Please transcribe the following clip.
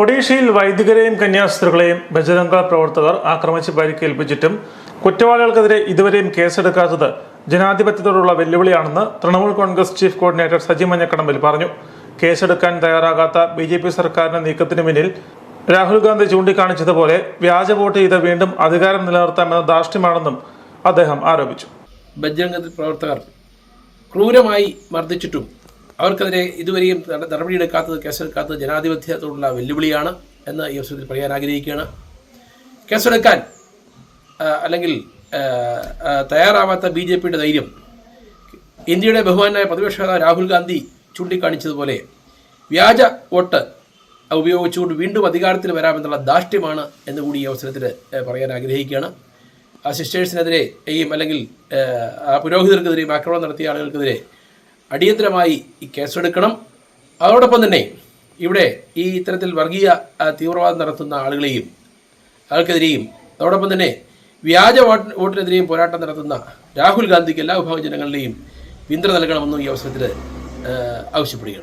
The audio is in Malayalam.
ഒഡീഷയിൽ വൈദികരെയും കന്യാസ്ത്രീകളെയും ബജരംഗ പ്രവർത്തകർ ആക്രമിച്ച് പരിക്കേൽപ്പിച്ചിട്ടും കുറ്റവാളികൾക്കെതിരെ ഇതുവരെയും കേസെടുക്കാത്തത് ജനാധിപത്യത്തോടുള്ള വെല്ലുവിളിയാണെന്ന് തൃണമൂൽ കോൺഗ്രസ് ചീഫ് കോർഡിനേറ്റർ സജി മഞ്ഞക്കടമ്പിൽ പറഞ്ഞു. കേസെടുക്കാൻ തയ്യാറാകാത്ത ബി ജെ പി സർക്കാരിന്റെ നീക്കത്തിന് പിന്നിൽ രാഹുൽ ഗാന്ധി ചൂണ്ടിക്കാണിച്ചതുപോലെ വ്യാജ വോട്ട് ചെയ്ത് വീണ്ടും അധികാരം നിലനിർത്താമെന്ന ധാർഷ്ട്യമാണെന്നും അദ്ദേഹം ആരോപിച്ചു. ബജരംഗത്തിൽ പ്രവർത്തകർ ക്രൂരമായി മർദ്ദിച്ചിട്ടും അവർക്കെതിരെ ഇതുവരെയും നട- നടപടിയെടുക്കാത്തത് കേസെടുക്കാത്തത് ജനാധിപത്യത്തോടുള്ള വെല്ലുവിളിയാണ് എന്ന് ഈ അവസരത്തിൽ പറയാൻ ആഗ്രഹിക്കുകയാണ്. കേസെടുക്കാൻ അല്ലെങ്കിൽ തയ്യാറാവാത്ത ബി ജെ പിയുടെ ധൈര്യം ഇന്ത്യയുടെ ബഹുമാനായ പ്രതിപക്ഷ നേതാവ് രാഹുൽ ഗാന്ധി ചൂണ്ടിക്കാണിച്ചതുപോലെ വ്യാജ വോട്ട് ഉപയോഗിച്ചുകൊണ്ട് വീണ്ടും അധികാരത്തിൽ വരാമെന്നുള്ള ദാഷ്ട്യമാണ് എന്ന് കൂടി ഈ അവസരത്തിൽ പറയാൻ ആഗ്രഹിക്കുകയാണ്. ആ സിസ്റ്റേഴ്സിനെതിരെയും അല്ലെങ്കിൽ ആ പുരോഹിതർക്കെതിരെയും ആക്രമണം നടത്തിയ ആളുകൾക്കെതിരെ അടിയന്തരമായി ഈ കേസെടുക്കണം. അതോടൊപ്പം തന്നെ ഇവിടെ ഈ ഇത്തരത്തിൽ വർഗീയ തീവ്രവാദം നടത്തുന്ന ആളുകളെയും ആൾക്കെതിരെയും അതോടൊപ്പം തന്നെ വ്യാജ വോട്ട് വോട്ടിനെതിരെയും പോരാട്ടം നടത്തുന്ന രാഹുൽ ഗാന്ധിക്ക് എല്ലാ വിഭാഗ ജനങ്ങളുടെയും പിന്തുണ നൽകണമെന്നും ഈ അവസരത്തിൽ ആവശ്യപ്പെടുകയാണ്.